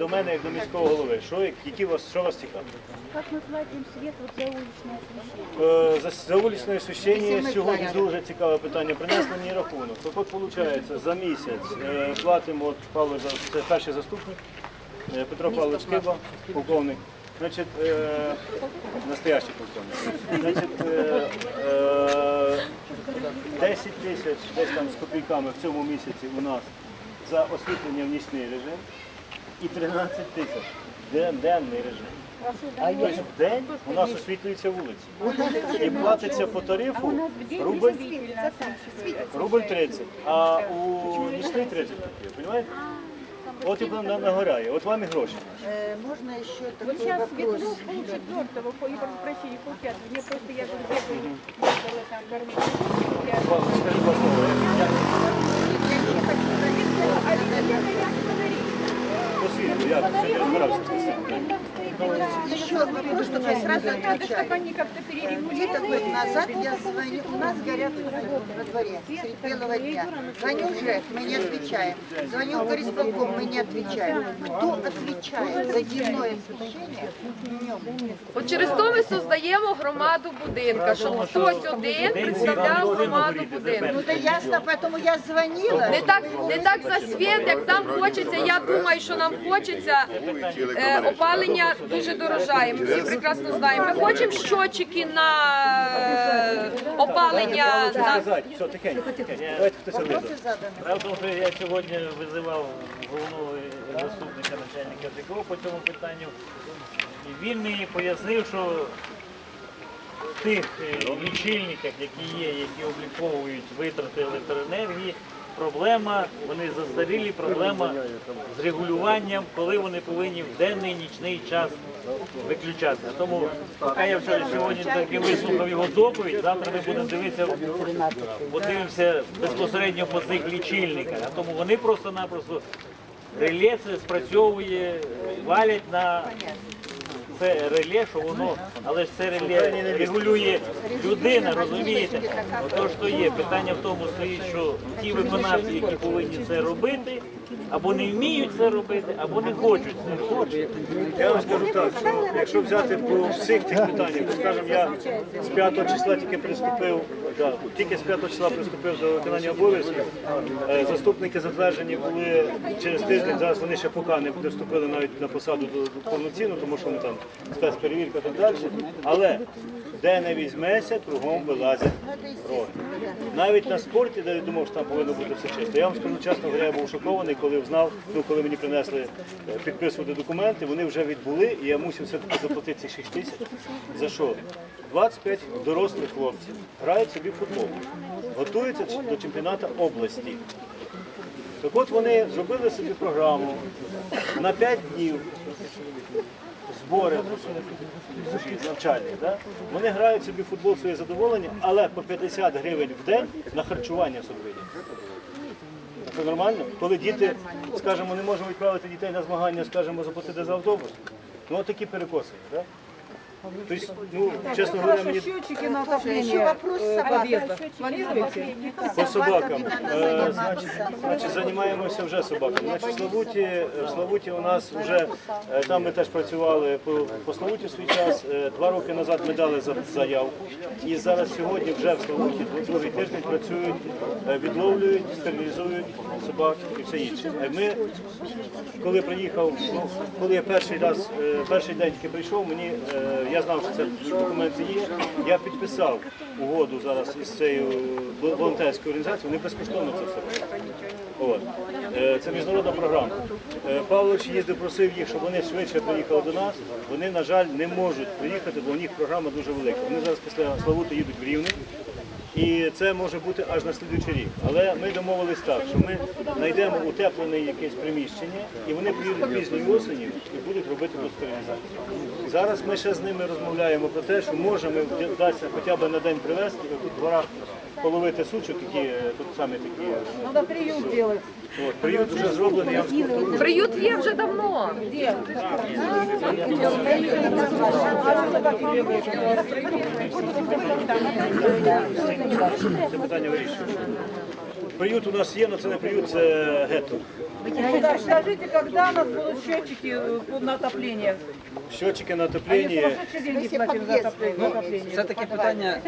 до мене як до міського голови. Що, які вас, що вас цікавить? Как мы платим свет вот за уличное освещение? Е, За, за вуличне освіщення сьогодні дуже цікаве питання. Принесли мені рахунок. Так от виходить, за місяць е, платимо, от Павло, це перший заступник, е, Петро Павлович Киба, полковник. Значить, е, настоящий полковник. Значить, е, е, 10 тисяч десь там з копійками в цьому місяці у нас за освітлення в нічний режим і 13 тисяч ден- денний режим. Тобто в день у нас освітлюється вулиця. І платиться по тарифу рубль, рубль 30, а у нічний 30 копійок, розумієте? От і на- нагоряє, от вам і гроші. Э, Можно еще такой сейчас вопрос? светло полчетвертого, по- и попросили полпятого. Мне просто я же бегаю, там. Я- Вам, Скажіть, будь ласка, як А Лена як подарили? по світу, як сьогодні розбирався з цим? Еще вопрос, чтобы я сразу Надо, чтобы отвечаю. они как-то Где-то год перерегулировали. назад я звоню, у нас горят во дворе средь белого дня. Звоню в ЖЭК, мы не отвечаем. Звоню в горисполком, мы не отвечаем. Кто отвечает за дневное освещение днем? От через то ми создаємо громаду будинка, щоб хтось один представляв громаду будинку. Ну да ясно, поэтому я звонила. Не так, не так за світ, як нам хочеться. Я думаю, що нам хочеться е, опалення дуже дорожає. Ми всі прекрасно знаємо. Ми хочемо щочики на е, опалення на Сказати, все, тихенько, тихенько. Давайте хтось один. Вопросы заданы. Справа в тому, що я сьогодні визивав головного заступника начальника ДКО по цьому питанню. І він мені пояснив, що в тих е, лічильниках, які є, які обліковують витрати електроенергії, проблема, вони застарілі, проблема з регулюванням, коли вони повинні в денний нічний час виключатися. Тому поки я вчора сьогодні так вислухав його доповідь, завтра ми будемо дивитися, подивимося безпосередньо по цих лічильниках. Тому вони просто-напросто реле спрацьовує, валять на це реле, що воно, але ж це реле регулює людина, розумієте? Отож то є. Питання в тому стоїть, що ті виконавці, які повинні це робити, або не вміють це робити, або не хочуть це робити. Я вам скажу так, що якщо взяти по всіх тих питаннях, то скажімо, я з 5 числа тільки приступив, да, тільки з 5 числа приступив до виконання обов'язків. Е, Заступники затверджені були через тиждень, зараз вони ще поки не приступили навіть на посаду до, повноцінно, тому що вони там спецперевірка і так далі. Але де не візьмеся, кругом вилазять роги. Навіть на спорті, де я думав, що там повинно бути все чисто. Я вам скажу чесно, говоря, я був шокований, коли знав, ну коли мені принесли е, підписувати документи, вони вже відбули, і я мусив все-таки заплатити ці 6 тисяч. За що? 25 дорослих хлопців грають собі в футбол, готуються до чемпіонату області. Так от вони зробили собі програму на 5 днів збори навчальні. Вони грають собі футбол своє задоволення, але по 50 гривень в день на харчування видять. Це нормально? Коли діти, скажімо, не можемо відправити дітей на змагання, скажімо, заплатити за автобус. Ну отакі такі перекоси. Тобто, ну, чесно говоря, мені Счетчики на Еще вопрос э, собака. по собакам. Е, заниматься. Значить, займаємося вже собаками. Значить, в Славуті, в Славуті у нас вже е, там ми теж працювали по, по Славуті в свій час. Е, Два роки назад ми дали за- заявку. І зараз сьогодні вже в Славуті другий тиждень працюють, е, відловлюють, стерилізують собак і все інше. Е, Ми, коли приїхав, ну, коли я перший раз, е, перший день тільки прийшов, мені е, я знав, що це документи є. Я підписав угоду зараз із цією волонтерською організацією. Вони безкоштовно це все. От. Е, Це міжнародна програма. Е, Павлович їздив, просив їх, щоб вони швидше приїхали до нас. Вони, на жаль, не можуть приїхати, бо у них програма дуже велика. Вони зараз після Славути їдуть в Рівне. І це може бути аж на слідуючий рік. Але ми домовились так, що ми знайдемо утеплене якесь приміщення, і вони приїдуть пізньою осені і будуть робити тут стерилізацію. Зараз ми ще з ними розмовляємо про те, що можемо вдасться хоча б на день привезти і тут в дворах половити сучок, які е, тут самі такі. ну, приют робити. От, приют вже зроблений, я вам скажу. приют є вже давно. Це питання вирішуємо. Приют у нас є, але це не приют, це гетто. Скажите, когда у нас будут счетчики э, на отопление? Щотчики на Они отоплення. сумасшедшие деньги платим за отопление. за отопление. Це таке питання.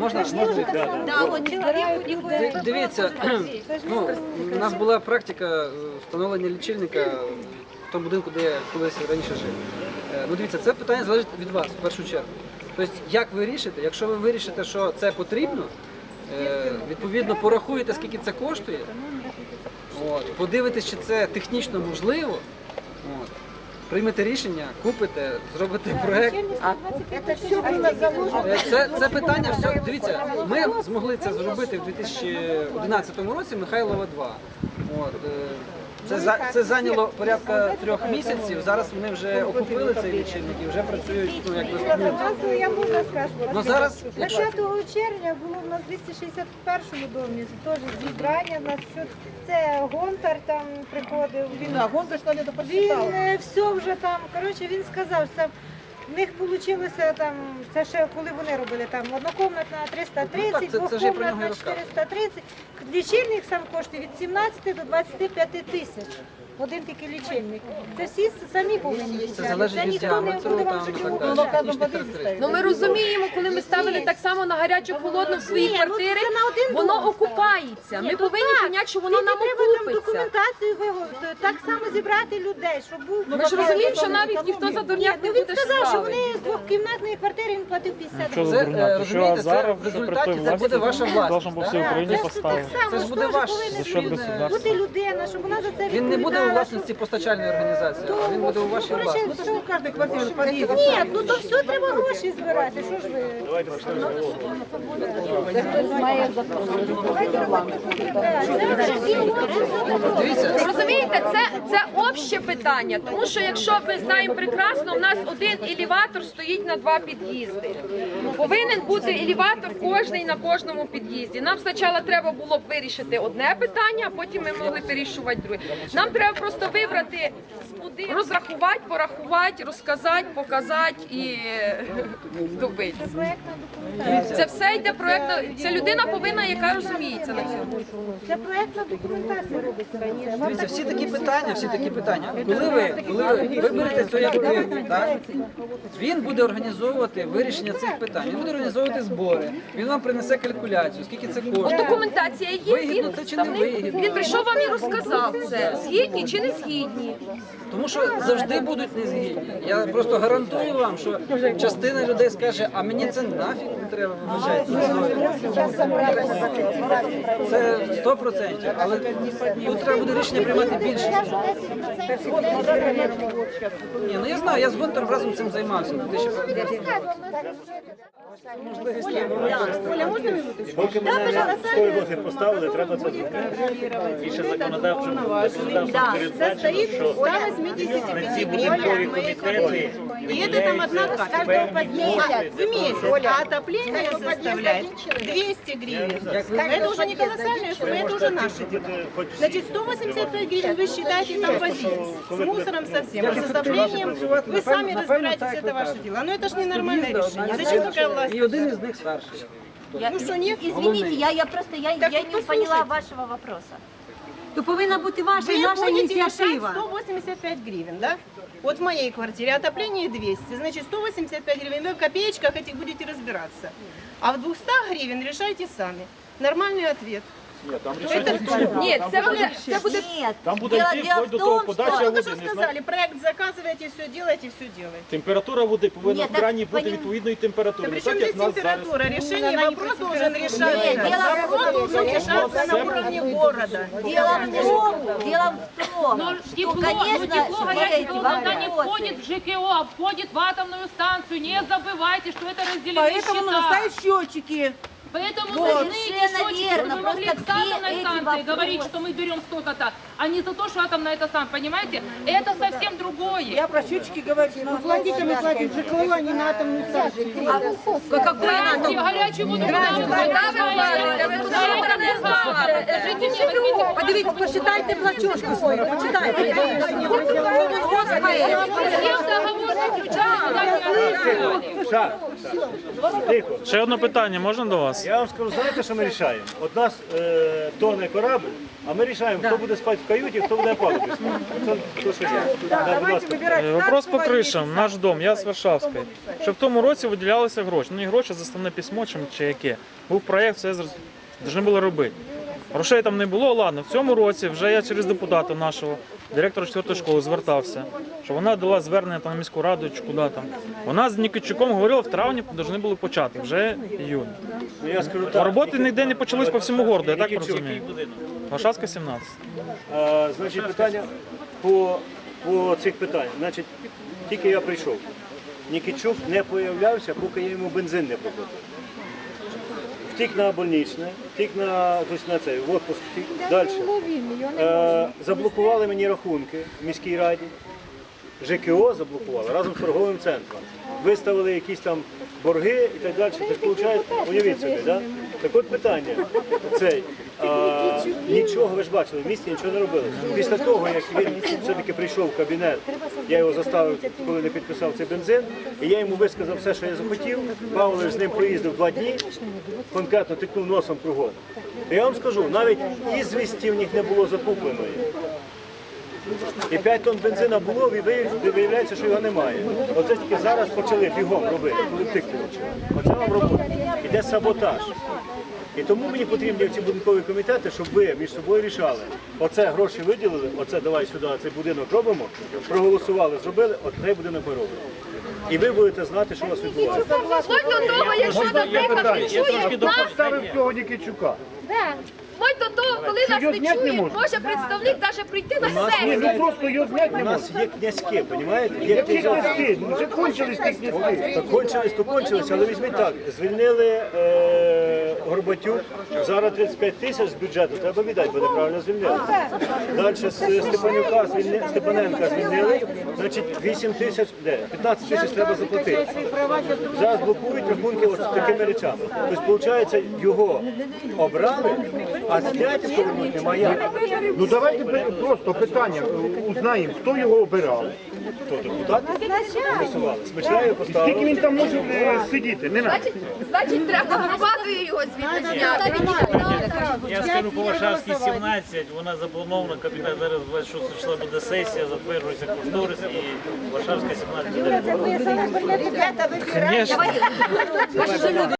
Можна? Ди- Дивіться, ну, у нас була практика е, встановлення лічильника в тому будинку, де я колись раніше жив. Е, Ну дивіться, це питання залежить від вас в першу чергу. Тобто, як ви рішите, якщо ви вирішите, що це потрібно, відповідно порахуєте, скільки це коштує, от, подивитесь, чи це технічно можливо, от, приймете рішення, купите, зробите проект. Заложено. Е, Це, це питання все. Дивіться, ми змогли це зробити в 2011 році Михайлова 2. От, е, це, за- це зайняло порядка трьох місяців. Зараз вони вже окупили цей лічильник і вже працюють ну, як. Я сказати. Ну зараз, якщо 10 червня було в нас в 261 домі, теж зібрання, в нас що це Гонтар там приходив, він, Да, гонка що не это він е, все вже там, коротше, він сказав, що в них вийшло там, це ще коли вони робили, там однокомнатна 330, Ну, двокомнатна 430, лічильник сам коштує від 17 до 25 тисяч. Один тільки лічильник. Це всі самі повинні це залежить від ніхто не буде вам нічого так. Ну, характеристик. Ну ми розуміємо, коли ми ставили так само на гарячу холодну в свої квартири, воно окупається. Ми повинні поняти, що воно нам треба там окупиться. документацію виготовити, так само зібрати людей, щоб був Ми ж розуміємо, що навіть ніхто за дурняк не Ну, він буде сказав, що вони з двохкімнатної квартири він платив 50 Що за Це, дурняк? е, Що розумієте, це Азаров в вже результаті це буде ваша власність. должен був да? всій Україні Це ж поставити. так само, Це ж буде теж ваш повинна за счет бути государства. людина, щоб вона за це Він не буде у власності постачальної організації, а він буде у вашій Короче, власності. Ну, же не в каждой квартире. Ні, ну то все треба гроші збирати. Що ж ви? Давайте Розумієте, це, це обще питання, тому що якщо ми знаємо прекрасно, у нас один елеватор стоїть на два під'їзди. Повинен бути елеватор кожний на кожному під'їзді. Нам спочатку треба було б вирішити одне питання, а потім ми могли вирішувати друге. Нам треба просто вибрати з розрахувати, порахувати, розказати, показати і е, добити. Це все йде проєктно. Це людина повинна, яка розуміється на цьому. Це проектна документація робиться. Дивіться, всі такі питання, всі такі питання. Коли ви, коли ви виберете об'єкт, так, він буде організовувати вирішення цих питань. Він буде організовувати збори. Він вам принесе калькуляцію, скільки це От коштує. документація є, Вигідно він це чи не представник. вигідно? Він прийшов вам і розказав це. Згідні чи не згідні. Тому що завжди будуть незгідні. Я просто гарантую вам, що частина людей скаже, а мені це нафіг не треба вибачайте. Це 100%. Але тут треба буде рішення приймати більше. Ні, ну я знаю, я з Гонтарем разом цим займався. в 2001 Поки мене на стойготи поставили, треба це зробити. Більше законодавчим законодавством передбачено, що на ці будинкові комітети И это там одна карта. В месяц. А отопление составляет 200 гривен. Это уже не колоссальная сумма, это уже наши дела. Значит, 185 гривен вы считаете там возить. С мусором совсем. А с отоплением вы сами разбираетесь, это ваше дело. Но это же ненормальное решение. Зачем такая власть? І один із них старший. Ну что, нет? Извините, я, я просто я, Так я не поняла вашего вопроса. То повинна бути ваша і Вы наша будете решать ініціатива. 185 гривен, да? Вот в моей квартире отопление 200, значит 185 гривен. Вы в копеечках этих будете разбираться. А в 200 гривен решайте сами. Нормальный ответ. Это Ні, це буде, це буде Ні, Там буде діло- йти діло вплоть в до того тому, подача що- только води. что Не знаю. сказали, проект заказываете, все делаете, все делаете. Температура води повинна Ні, в так крані бути понім- відповідної Да температури. при Не чем так, як здесь в нас зараз. температура? Решение вопрос должен Нет, решаться. дело- Вопрос должен решаться на уровне города. Дело в том, дело в том, Но что, тепло, конечно, но тепло горячей эти волны не вопросы. входит в ЖКО, а входит в атомную станцию. Не забывайте, что это разделены Поэтому надо счета. ставить счетчики. Поэтому Вот. нужны эти Совершенно счетчики, верно. чтобы вы могли Просто с атомной все эти станции вопросы. говорить, что мы берем столько-то, а не за то, что атомная это сам, понимаете? Это совсем другое. Я про счетчики говорю. Ну, платите, мы платим ЖКО, а не на атомную станцию. Какое надо? И горячую воду Куди ви платите? Ви куди ви не знали? Жителі, візьміть. Подивіться, посчитайте платежку свою, почитайте. С кем договор Тихо, Ще одне питання можна до вас? Я вам скажу, знаєте, що ми рішаємо? От нас е, тоне корабль, а ми рішаємо, хто буде спати в каюті, хто буде палубі спати. Це то, що є. Да, будь ласка. Е, Вопрос по кришам. Наш дом, я з Варшавської. Що в тому році виділялися гроші. Ну не гроші, а заставне письмо чи, чи яке. Був проєкт, все зроз- повинні були робити. Грошей там не було, ладно. В цьому році вже я через депутата нашого, директора 4 школи, звертався, що вона дала звернення там на міську раду чи куди там. Вона з Нікітчуком говорила, в травні повинні були почати, вже іюнь. Ну, я скажу А так. роботи ніде не почались по всьому городу, я так розумію. Варшавська 17. Е, значить, питання по, по цих питань. Значить, тільки я прийшов. Нікічук не появлявся, поки я йому бензин не проплатив. Втік на больничне, втік на, ось на цей, в отпуск втік. Далі. Е, заблокували мені рахунки в міській раді. ЖКО заблокували разом з торговим центром. Виставили якісь там борги і так далі. Тож, виходить, уявіть собі, да? Так от питання. Цей, а, нічого, ви ж бачили, в місті нічого не робили. Після того, як він все-таки прийшов в кабінет, я його заставив, коли не підписав цей бензин, і я йому висказав все, що я захотів. Павлович з ним проїздив два дні, конкретно тикнув носом кругом. Я вам скажу, навіть ізвісті в них не було закупленої. І 5 тонн бензина було, і виявляється- що його немає. Оце тільки зараз почали бігом робити, коли тик. Оце вам робота. Іде саботаж. І тому мені потрібні ці будинкові комітети, щоб ви між собою рішали. Оце гроші виділили, оце давай сюди, цей будинок робимо, проголосували, зробили, от цей будинок ми робимо. І ви будете знати, що у вас відбувається. Вплоть до того, якщо, наприклад, прийшли нам, Ставив цього Нікітчука. вплоть до того, коли нас не чують, може представник навіть прийти на сесію. просто його зняти У нас є князьки, розумієте? Є князьки. Вже кончились ті князьки. Так кончились, то кончились, але візьміть так. Звільнили е, Горбатюк, зараз 35 тисяч з бюджету, треба віддати, бо неправильно звільнили. Далі з Степанюка, звільни, Степаненка звільнили, значить 8 тисяч, де? 15 тисяч треба заплатити. Зараз блокують рахунки ось з такими речами. Тобто, виходить, його обрали, а зняти повернути немає. Ну давайте просто питання узнаємо, хто його обирав. Хто депутат? Голосували. Смичаю поставили. Скільки він там може е, сидіти? Не надо. Значить, значить, треба громадою його звідти зняти. Я скажу по Варшавській 17, вона запланована, капітан зараз 26 числа буде сесія, затверджується кошторис і Варшавська 17 буде. Ребята, выбирайте.